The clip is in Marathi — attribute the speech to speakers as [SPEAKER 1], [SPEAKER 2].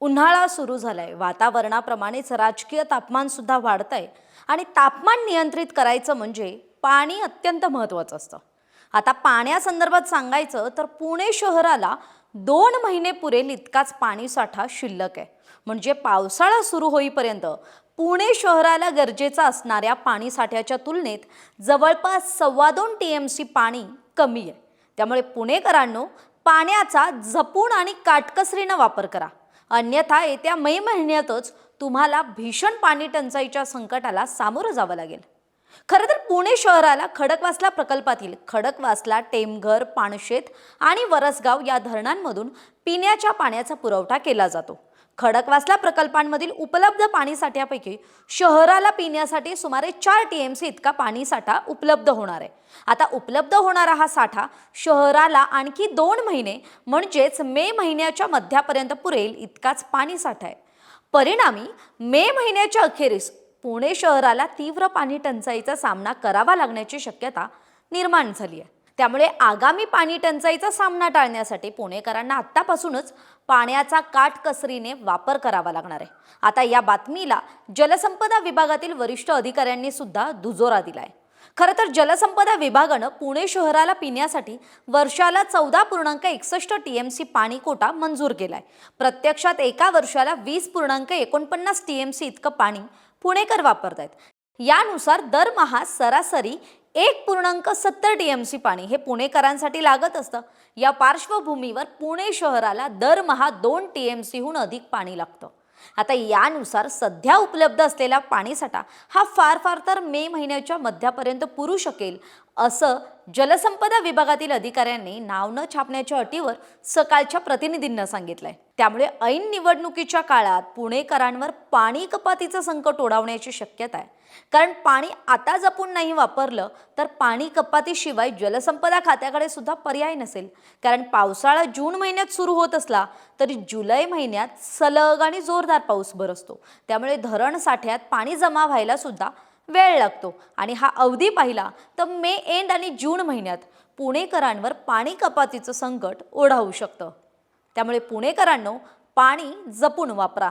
[SPEAKER 1] उन्हाळा सुरू झालाय. वातावरणाप्रमाणेच राजकीय तापमान सुद्धा वाढतंय आणि तापमान नियंत्रित करायचं म्हणजे पाणी अत्यंत महत्त्वाचं असतं. आता पाण्यासंदर्भात सांगायचं तर पुणे शहराला दोन महिने पुरेल इतकाच पाणीसाठा शिल्लक आहे. म्हणजे पावसाळा सुरू होईपर्यंत पुणे शहराला गरजेचा असणाऱ्या पाणीसाठ्याच्या तुलनेत जवळपास सव्वा दोन टी एम सी पाणी कमी आहे. त्यामुळे पुणेकरांनो पाण्याचा जपून आणि काटकसरीनं वापर करा. अन्यथा येत्या मे महिन्यातच तुम्हाला भीषण पाणी टंचाईच्या संकटाला सामोरं जावं लागेल. खरं तर पुणे शहराला खडकवासला प्रकल्पातील खडकवासला टेमघर पाणशेत आणि वरसगाव या धरणांमधून पिण्याच्या पाण्याचा पुरवठा केला जातो. खडकवासला प्रकल्पांमधील उपलब्ध पाणीसाठ्यापैकी शहराला पिण्यासाठी सुमारे चार टी एम सी इतका पाणीसाठा उपलब्ध होणार आहे. आता उपलब्ध होणारा हा साठा शहराला आणखी दोन महिने म्हणजेच मे महिन्याच्या मध्यापर्यंत पुरेल इतकाच पाणीसाठा आहे. परिणामी मे महिन्याच्या अखेरीस पुणे शहराला तीव्र पाणी टंचाईचा सामना करावा लागण्याची शक्यता निर्माण झाली आहे. त्यामुळे आगामी पाणी टंचाईचा सामना टाळण्यासाठी पुणेकरांना आत्तापासूनच पाण्याचा काटकसरीने वापर करावा लागणार आहे. आता या बातमीला जलसंपदा विभागातील वरिष्ठ अधिकाऱ्यांनी सुद्धा दुजोरा दिलाय. खरं तर जलसंपदा विभागानं पुणे शहराला पिण्यासाठी वर्षाला चौदा पूर्णांक एकसष्ट टी एम सी पाणी कोटा मंजूर केलाय. प्रत्यक्षात एका वर्षाला वीस पूर्णांक एकोणपन्नास टी एम सी इतकं पाणी पुणेकर वापरत आहेत यानुसार दरमहा सरासरी एक पूर्णांक सत्तर टी एम सी पाणी हे पुणेकरांसाठी लागत असतं. या पार्श्वभूमीवर पुणे शहराला दरमहा दोन टी एम सीहून अधिक पाणी लागतं. आता यानुसार सध्या उपलब्ध असलेला पाणीसाठा हा फार फार तर मे महिन्याच्या मध्यापर्यंत पुरू शकेल असं जलसंपदा विभागातील अधिकाऱ्यांनी नाव न छापण्याच्या अटीवर सकाळच्या प्रतिनिधींना सांगितलंय. त्यामुळे ऐन निवडणुकीच्या काळात पुणेकरांवर पाणी कपातीचं संकट ओढावण्याची शक्यता आहे. कारण पाणी आता जपून नाही वापरलं तर पाणी कपातीशिवाय जलसंपदा खात्याकडे सुद्धा पर्याय नसेल. कारण पावसाळा जून महिन्यात सुरू होत असला तरी जुलै महिन्यात सलग आणि जोरदार पाऊस बरसतो. त्यामुळे धरण साठ्यात पाणी जमा व्हायला सुद्धा वेळ लागतो. आणि हा अवधी पाहिला तर मे एंड आणि जून महिन्यात पुणेकरांवर पाणी कपातीचं संकट ओढावू शकतं. त्यामुळे पुणेकरांनो पाणी जपून वापरा.